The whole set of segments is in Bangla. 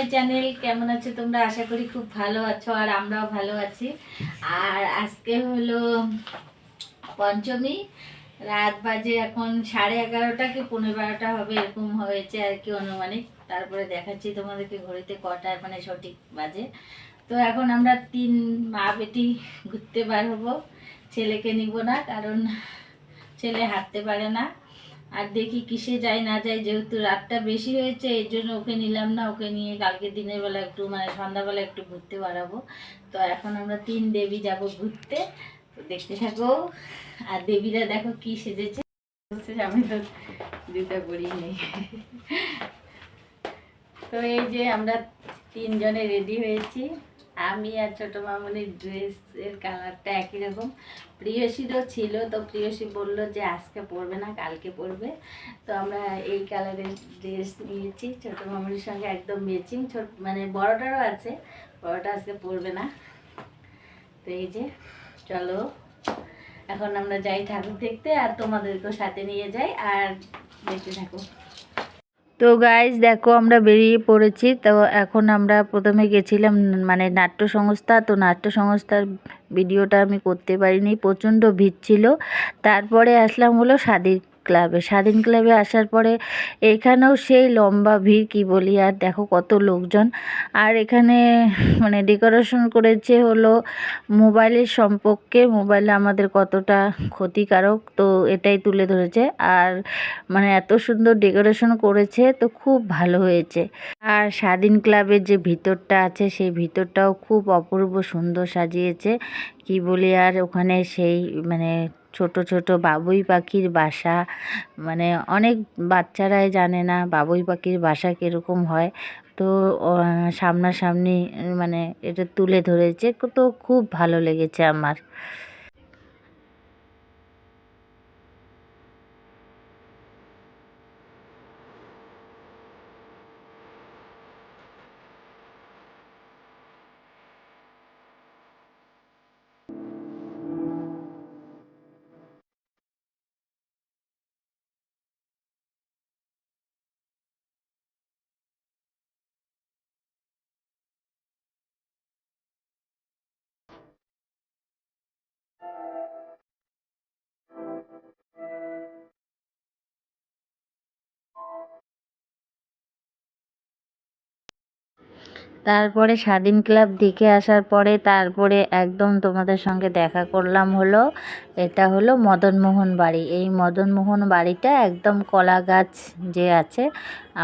মাই চ্যানেল কেমন আছো তোমরা? আশা করি খুব ভালো আছো আর আমরাও ভালো আছি। আর আজকে হলো পঞ্চমী। রাত বাজে এখন সাড়ে এগারোটা কি পনেরো বারোটা হবে এরকম হয়েছে আর কি অনুমানিক। তারপরে দেখাচ্ছি তোমাদেরকে ঘড়িতে কটায় মানে সঠিক বাজে। তো এখন আমরা তিন মা বেটি ঘুরতে বার হব। ছেলেকে নিব না, কারণ ছেলে হাঁটতে পারে না। আর দেখি কিসে যাই, না যাই, যেহেতু রাতটা বেশি হয়েছে, এর জন্য ওকে নিলাম না, ওকে নিয়ে কালকে দিনের বেলা একটু মানে সন্ধ্যাবেলা একটু ঘুরতে বাড়াবো। তো এখন আমরা তিন দেবী যাব ঘুরতে, তো দেখতে থাকো। আর দেবীরা দেখো কি সেজেছে। আমি তো দুটা পরি নেই। তো এই যে আমরা তিনজনে রেডি হয়েছি। আমি আর ছোট মামনির ড্রেসের কালারটা একই রকম। প্রিয়সীরও ছিল, তো প্রিয়সী বলল যে আজকে পরবে না, কালকে পরবে। তো আমরা এই কালারের ড্রেস নিয়েছি। ছোট মামনির সঙ্গে একদম ম্যাচিং ছোট মানে বড়টারও আছে, বড়টা আজকে পরবে না। তো এই যে, চলো। এখন আমরা যাই ঠাকুর দেখতে, আর তোমাদেরকেও সাথে নিয়ে যাই, আর দেখতে থাকো। তো গাইজ দেখো আমরা বেরিয়ে পড়েছি। তো এখন আমরা প্রথমে গেছিলাম মানে নাট্য সংস্থা। তো নাট্য সংস্থার ভিডিওটা আমি করতে পারিনি, প্রচণ্ড ভিড় ছিল। তারপরে আসলাম হলো স্বাধীন ক্লাবে। স্বাধীন ক্লাবে আসার পরে এখানেও সেই লম্বা ভিড়, কি বলি? আর দেখো কত লোকজন। আর এখানে মানে ডেকোরেশন করেছে হলো মোবাইলের সম্পর্কে। মোবাইল আমাদের কতটা ক্ষতিকারক, তো এটাই তুলে ধরেছে। আর মানে এত সুন্দর ডেকোরেশন করেছে, তো খুব ভালো হয়েছে। আর স্বাধীন ক্লাবের যে ভিতরটা আছে, সেই ভিতরটাও খুব অপূর্ব সুন্দর সাজিয়েছে। কি বলি? আর ওখানে সেই মানে ছোট ছোট বাবুই পাখির বাসা। মানে অনেক বাচ্চারাই জানে না বাবুই পাখির বাসা কীরকম হয়। তো সামনাসামনি মানে এটা তুলে ধরেছে। তো খুব ভালো লেগেছে আমার। তারপরে স্বাধীন ক্লাব দেখে আসার পরে তারপরে একদম তোমাদের সঙ্গে দেখা করলাম হলো, এটা হলো মদনমোহন বাড়ি। এই মদনমোহন বাড়িটা একদম কলা গাছ যে আছে,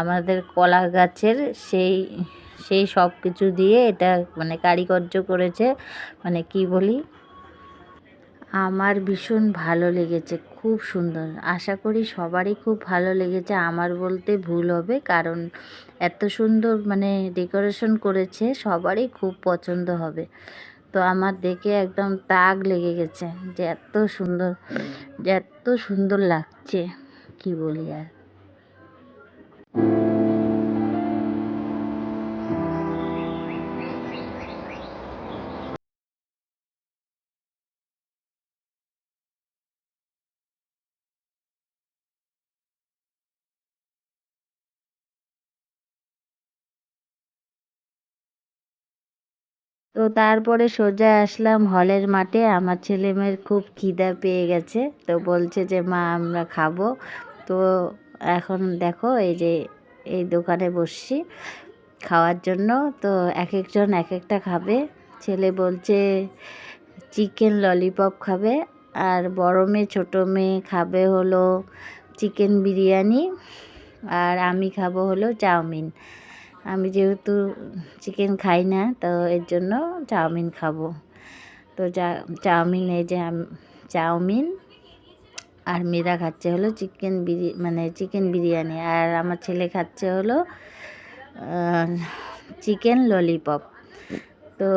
আমাদের কলা গাছের সেই সেই সব কিছু দিয়ে এটা মানে কারিকর্য করেছে মানে কি বলি? আমার ভীষণ ভালো লেগেছে, খুব সুন্দর। আশা করি সবারই খুব ভালো লেগেছে। আমার বলতে ভুল হবে, কারণ এত সুন্দর মানে ডেকোরেশন করেছে, সবারই খুব পছন্দ হবে। তো আমার দেখে একদম তাক লেগে গেছে যে এত সুন্দর, যে এত সুন্দর লাগছে, কি বলি আর। তো তারপরে সোজা আসলাম হলের মাঠে। আমার ছেলে মেয়ের খুব খিদা পেয়ে গেছে, তো বলছে যে, মা, আমরা খাব। তো এখন দেখো, এই যে, এই দোকানে বসছি খাওয়ার জন্য। তো এক একজন এক একটা খাবে। ছেলে বলছে, চিকেন ললিপপ খাবে। আর বড় মেয়ে, ছোটো মেয়ে খাবে হলো চিকেন বিরিয়ানি। আর আমি খাব হলো চাউমিন। আমি যেহেতু চিকেন খাই না, তো এর জন্য চাউমিন খাব। তো চাউমিন, এই যে চাউমিন আর মেয়েরা খাচ্ছে হলো চিকেন বিরি মানে চিকেন বিরিয়ানি। আর আমার ছেলে খাচ্ছে হলো চিকেন ললিপপ। তো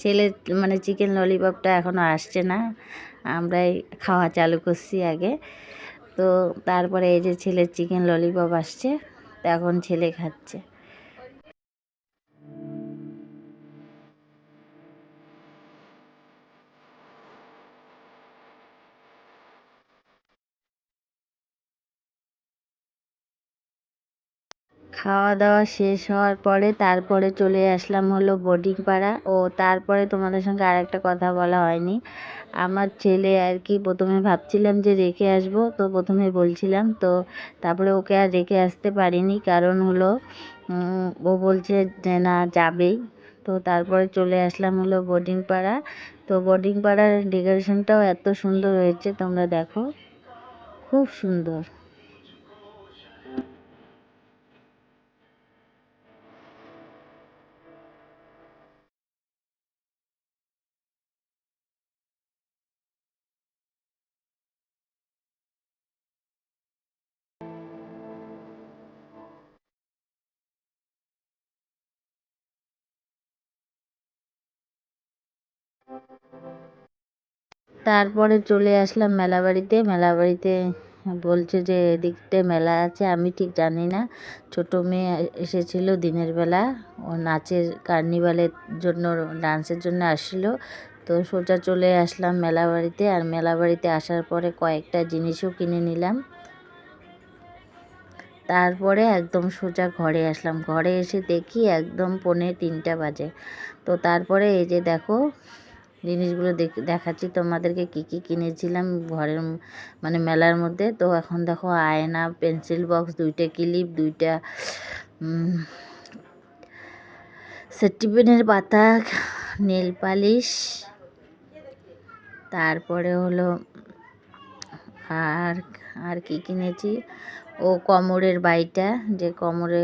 ছেলে মানে চিকেন ললিপপটা এখনও আসছে না, আমরাই খাওয়া চালু করছি আগে। তো তারপরে এই যে ছেলের চিকেন ললিপপ আসছে, তো এখন ছেলে খাচ্ছে। খাওয়া দাওয়া শেষ হওয়ার পরে তারপরে চলে আসলাম হলো বোর্ডিং পাড়া ও তারপরে তোমাদের সঙ্গে আর একটা কথা বলা হয়নি। আমার ছেলে আর কি প্রথমে ভাবছিলাম যে রেখে আসব, তো প্রথমে বলছিলাম, তো তারপরে ওকে আর রেখে আসতে পারিনি। কারণ হলো ও বলছে যে না, যাবেই। তো তারপরে চলে আসলাম হলো বোর্ডিং পাড়া তো বোর্ডিং পাড়ার ডেকোরেশনটাও এত সুন্দর হয়েছে, তোমরা দেখো। খুব সুন্দর। তারপরে চলে আসলাম মেলা বাড়িতে মেলা বাড়িতে বলছে যে এদিকটায় মেলা আছে, আমি ঠিক জানি না। ছোটো মেয়ে এসেছিল দিনের বেলা। ও নাচের কার্নিভালের জন্য, ডান্সের জন্য আসছিল। তো সোজা চলে আসলাম মেলা বাড়িতে আর মেলা বাড়িতে আসার পরে কয়েকটা জিনিসও কিনে নিলাম। তারপরে একদম সোজা ঘরে আসলাম। ঘরে এসে দেখি একদম পৌনে তিনটা বাজে। তো তারপরে এই যে দেখো জিনিসগুলো দেখাচ্ছি। তোমাদেরকে কি কি কিনেছিলাম ঘরের মানে মেলার মধ্যে। তো এখন দেখো আয়না, পেন্সিল বক্স, দুইটা ক্লিপ, দুইটা সেটিপেনের পাতা, নেল পালিশ, তারপরে হলো আর আর কি কিনেছি? ও কোমরের বাইটা, যে কোমরে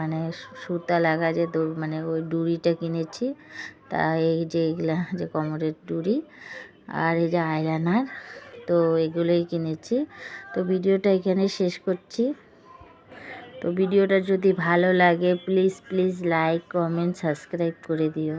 মানে সুতা লাগা যে মানে ওই ডুরিটা কিনেছি। তা এই যে এইগুলা যে কোমরের ডুরি আর এই যে আয়লানার তো এগুলোই কিনেছি। তো ভিডিওটা এখানে শেষ করছি। তো ভিডিওটা যদি ভালো লাগে please please like comment subscribe করে দিও।